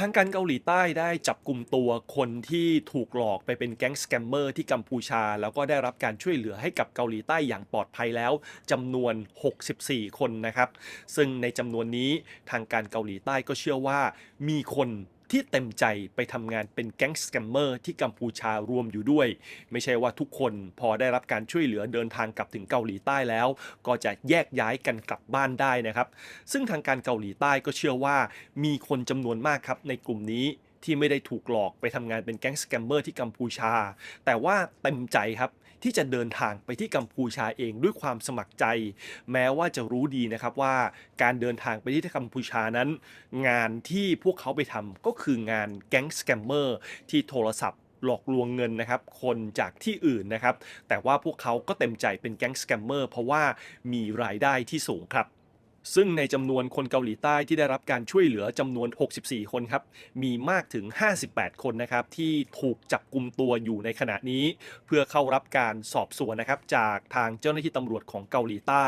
ทางการเกาหลีใต้ได้จับกลุ่มตัวคนที่ถูกหลอกไปเป็นแก๊งสแกมเมอร์ที่กัมพูชา แล้วก็ได้รับการช่วยเหลือให้กับเกาหลีใต้อย่างปลอดภัยแล้วจำนวน 64 คนนะครับ ซึ่งในจำนวนนี้ทางการเกาหลีใต้ก็เชื่อว่ามีคน ที่เต็มใจไปทำงานเป็นแก๊งสแกมเมอร์ที่กัมพูชารวมอยู่ด้วย ไม่ใช่ว่าทุกคนพอได้รับการช่วยเหลือเดินทางกลับถึงเกาหลีใต้แล้ว ก็จะแยกย้ายกันกลับบ้านได้นะครับ ซึ่งทางการเกาหลีใต้ก็เชื่อว่ามีคนจำนวนมากครับในกลุ่มนี้ที่ไม่ได้ถูกหลอกไปทำงานเป็นแก๊งสแกมเมอร์ที่กัมพูชา แต่ว่าเต็มใจครับ ที่จะเดินทางไปที่กัมพูชาเองด้วยความสมัครใจ แม้ว่าจะรู้ดีนะครับว่าการเดินทางไปที่กัมพูชานั้น งานที่พวกเขาไปทำก็คืองานแก๊งสแกมเมอร์ที่โทรศัพท์หลอกลวงเงินนะครับ คนจากที่อื่นนะครับ แต่ว่าพวกเขาก็เต็มใจเป็นแก๊งสแกมเมอร์เพราะว่ามีรายได้ที่สูงครับ ซึ่งในจำนวนคนเกาหลีใต้ที่ได้รับการช่วยเหลือจำนวน 64 คนครับ มีมากถึง 58 คนนะครับ ที่ถูกจับกลุ่มตัวอยู่ในขณะนี้ เพื่อเข้ารับการสอบสวนนะครับ จากทางเจ้าหน้าที่ตำรวจของเกาหลีใต้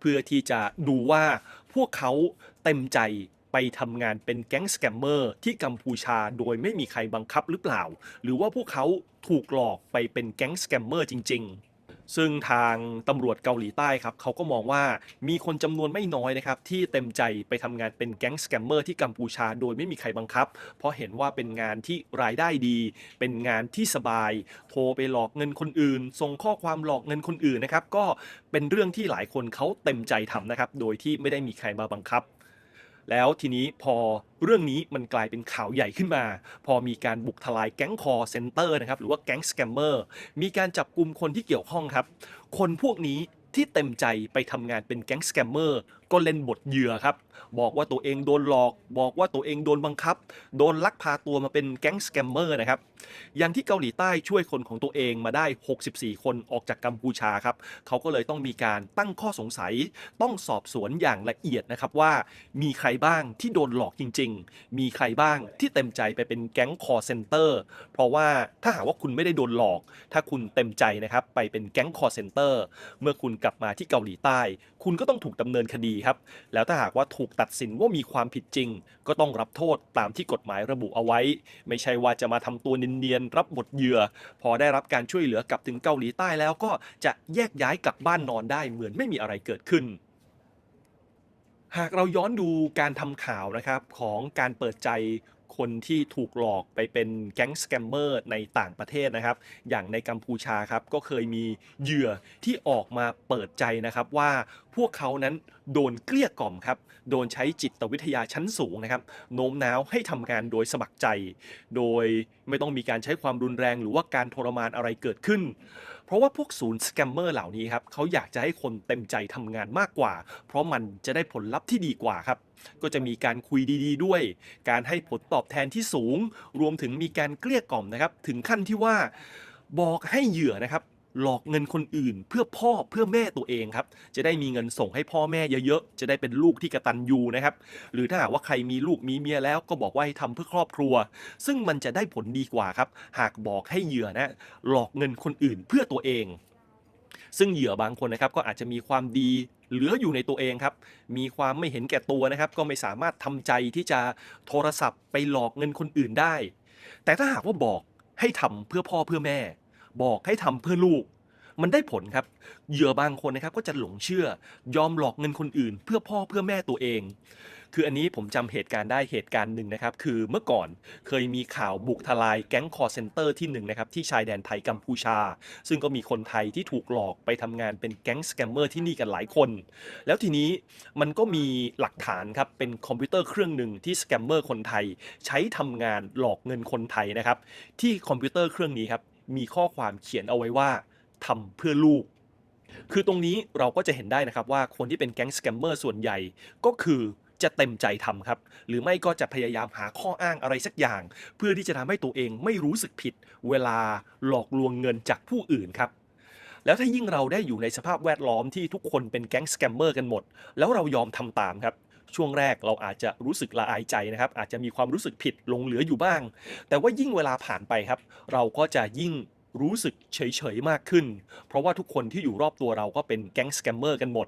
เพื่อที่จะดูว่าพวกเขาเต็มใจไปทำงานเป็นแก๊งสแกมเมอร์ที่กัมพูชาโดยไม่มีใครบังคับหรือเปล่า หรือว่าพวกเขาถูกหลอกไปเป็นแก๊งสแกมเมอร์จริง ๆ ซึ่งทางตำรวจเกาหลีใต้ครับเขาก็มองว่ามีคนจำนวนไม่น้อยนะครับที่เต็มใจไปทำงานเป็นแก๊งสแกมเมอร์ที่กัมพูชาโดยไม่มีใครบังคับ เพราะเห็นว่าเป็นงานที่รายได้ดี เป็นงานที่สบาย โทรไปหลอกเงินคนอื่น ส่งข้อความหลอกเงินคนอื่นนะครับก็เป็นเรื่องที่หลายคนเขาเต็มใจทำนะครับโดยที่ไม่ได้มีใครมาบังคับ แล้วทีนี้พอเรื่องนี้มันกลายเป็นข่าวใหญ่ขึ้นมา พอมีการบุกทลายแก๊งคอเซ็นเตอร์นะครับหรือว่าแก๊งสแกมเมอร์มีการจับกลุ่มคนที่เกี่ยวข้องครับ คนพวกนี้ที่เต็มใจไปทำงานเป็นแก๊งสแกมเมอร์ ก็เล่นบทเหยื่อครับ บอกว่าตัวเองโดนหลอก บอกว่าตัวเองโดนบังคับ โดนลักพาตัวมาเป็นแก๊งสแกมเมอร์นะครับ อย่างที่เกาหลีใต้ช่วยคนของตัวเองมาได้ 64 คนออกจากกัมพูชาครับเขาก็เลยต้องมีการตั้งข้อสงสัย ต้องสอบสวนอย่างละเอียดนะครับว่า มีใครบ้างที่โดนหลอกจริง ๆ มีใครบ้างที่เต็มใจไปเป็นแก๊งคอเซ็นเตอร์เพราะว่าถ้าหากว่าคุณไม่ได้โดนหลอก ถ้าคุณเต็มใจนะครับไปเป็นแก๊งคอเซ็นเตอร์เมื่อคุณกลับมาที่เกาหลีใต้ คุณก็ต้องถูกดำเนินคดีครับ แล้วถ้าหากว่าถูกตัดสินว่ามีความผิดจริง ก็ต้องรับโทษตามที่กฎหมายระบุเอาไว้ ไม่ใช่ว่าจะมาทำตัวเนียนๆรับบทเหยื่อ พอได้รับการช่วยเหลือกลับถึงเกาหลีใต้แล้วก็จะแยกย้ายกลับบ้านนอนได้เหมือนไม่มีอะไรเกิดขึ้นหากเราย้อนดูการทำข่าวนะครับของการเปิดใจ คนที่ถูกหลอกไปเป็นแก๊งสแกมเมอร์ในต่างประเทศนะครับ อย่างในกัมพูชาครับก็เคยมีเหยื่อที่ออกมาเปิดใจนะครับว่าพวกเขานั้นโดนเกลี้ยกล่อมครับ โดนใช้จิตวิทยาชั้นสูงนะครับ โน้มน้าวให้ทำงานโดยสมัครใจ โดยไม่ต้องมีการใช้ความรุนแรงหรือว่าการทรมานอะไรเกิดขึ้น เพราะว่าพวกศูนย์สแกมเมอร์เหล่านี้ครับเขาอยากจะให้คนเต็มใจทำงานมากกว่า เพราะมันจะได้ผลลัพธ์ที่ดีกว่าครับ ก็จะมีการคุยดีๆ ด้วย การให้ผลตอบแทนที่สูง รวมถึงมีการเกลี้ยกล่อมนะครับ ถึงขั้นที่ว่าบอกให้เหยื่อนะครับ หลอกเงินคนอื่น เพื่อพ่อเพื่อแม่ตัวเองครับ จะได้มีเงินส่งให้พ่อแม่เยอะๆ จะได้เป็นลูกที่กระตันยูนะครับ หรือถ้าหากว่าใครมีลูกมีเมียแล้วก็บอกว่าให้ทำเพื่อครอบครัว ซึ่งมันจะได้ผลดีกว่าครับ หากบอกให้เหยื่อนะหลอกเงินคนอื่นเพื่อตัวเอง ซึ่งเหยื่อบางคนนะครับก็อาจจะมีความดีเหลืออยู่ในตัวเองครับ มีความไม่เห็นแก่ตัวนะครับ ก็ไม่สามารถทำใจที่จะโทรศัพท์ไปหลอกเงินคนอื่นได้ แต่ถ้าหากว่าบอกให้ทำเพื่อพ่อเพื่อแม่ บอกให้ทำเพื่อลูก มันได้ผลครับ เหยื่อบางคนนะครับก็จะหลงเชื่อยอมหลอกเงินคนอื่น เพื่อพ่อเพื่อแม่ตัวเอง คืออันนี้ผมจำเหตุการณ์ได้เหตุการณ์หนึ่งนะครับ คือเมื่อก่อนเคยมีข่าวบุกทลายแก๊งคอร์เซนเตอร์ที่หนึ่งนะครับที่ชายแดนไทยกัมพูชา ซึ่งก็มีคนไทยที่ถูกหลอกไปทำงานเป็นแก๊งสแกมเมอร์ที่นี่กันหลายคน แล้วทีนี้มันก็มีหลักฐานครับเป็นคอมพิวเตอร์เครื่องหนึ่งที่สแกมเมอร์คนไทย ใช้ทำงานหลอกเงินคนไทยนะครับที่คอมพิวเตอร์เครื่องนี้ครับ มีข้อความเขียนเอาไว้ว่าทำเพื่อลูก คือตรงนี้เราก็จะเห็นได้นะครับว่าคนที่เป็นแก๊งสแกมเมอร์ส่วนใหญ่ก็คือจะเต็มใจทำครับ หรือไม่ก็จะพยายามหาข้ออ้างอะไรสักอย่าง เพื่อที่จะทำให้ตัวเองไม่รู้สึกผิด เวลาหลอกลวงเงินจากผู้อื่นครับ แล้วถ้ายิ่งเราได้อยู่ในสภาพแวดล้อมที่ทุกคนเป็นแก๊งสแกมเมอร์กันหมด แล้วเรายอมทำตามครับ ช่วงแรกเราอาจจะรู้สึกละอายใจนะครับ อาจจะมีความรู้สึกผิดหลงเหลืออยู่บ้าง แต่ว่ายิ่งเวลาผ่านไปครับ เราก็จะยิ่งรู้สึกเฉยๆมากขึ้น เพราะว่าทุกคนที่อยู่รอบตัวเราก็เป็นแก๊งสแกมเมอร์กันหมด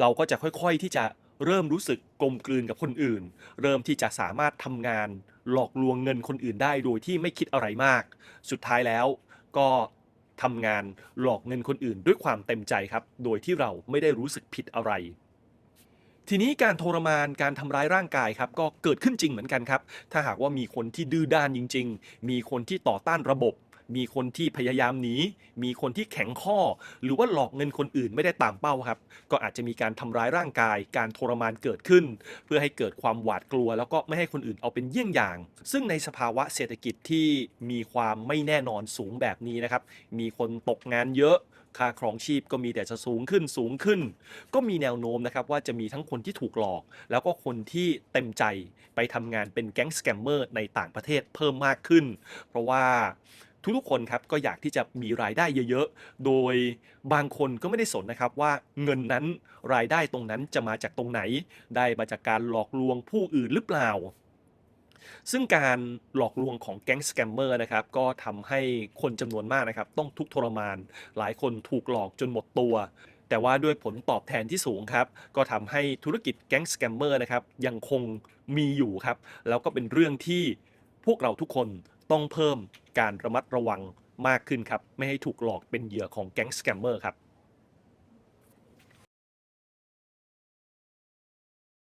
เราก็จะค่อยๆที่จะเริ่มรู้สึกกลมกลืนกับคนอื่น เริ่มที่จะสามารถทำงาน หลอกลวงเงินคนอื่นได้โดยที่ไม่คิดอะไรมาก สุดท้ายแล้วก็ทำงานหลอกเงินคนอื่นด้วยความเต็มใจครับ โดยที่เราไม่ได้รู้สึกผิดอะไร ทีนี้การทรมานการทำร้ายร่างกายครับก็เกิดขึ้นจริงเหมือนกันครับ ถ้าหากว่ามีคนที่ดื้อด้านจริง ๆ มีคนที่ต่อต้านระบบ มีคนที่พยายามหนี มีคนที่แข็งข้อ หรือว่าหลอกเงินคนอื่นไม่ได้ตามเป้าครับ ก็อาจจะมีการทำร้ายร่างกาย การทรมานเกิดขึ้น เพื่อให้เกิดความหวาดกลัว แล้วก็ไม่ให้คนอื่นเอาเป็นเยี่ยงอย่าง ซึ่งในสภาวะเศรษฐกิจที่มีความไม่แน่นอนสูงแบบนี้นะครับ มีคนตกงานเยอะค่าครองชีพก็มีแต่จะสูงขึ้นสูงขึ้น ก็มีแนวโน้มนะครับว่าจะมีทั้งคนที่ถูกหลอก แล้วก็คนที่เต็มใจไปทำงานเป็นแก๊งสแกมเมอร์ในต่างประเทศเพิ่มมากขึ้น เพราะว่า ทุกๆคนครับก็อยากที่จะมีรายได้เยอะๆ โดยบางคนก็ไม่ได้สนนะครับว่าเงินนั้นรายได้ตรงนั้นจะมาจากตรงไหน ได้มาจากการหลอกลวงผู้อื่นหรือเปล่า ซึ่งการหลอกลวงของแก๊งสแกมเมอร์นะครับก็ทำให้คนจำนวนมากนะครับ ต้องทุกข์ทรมาน หลายคนถูกหลอกจนหมดตัวแต่ว่าด้วยผลตอบแทนที่สูงครับ ก็ทำให้ธุรกิจแก๊งสแกมเมอร์นะครับยังคงมีอยู่ครับ แล้วก็เป็นเรื่องที่พวกเราทุกคน ต้องเพิ่มการระมัดระวังมากขึ้นครับ ไม่ให้ถูกหลอกเป็นเหยื่อของแก๊งสแกมเมอร์ครับ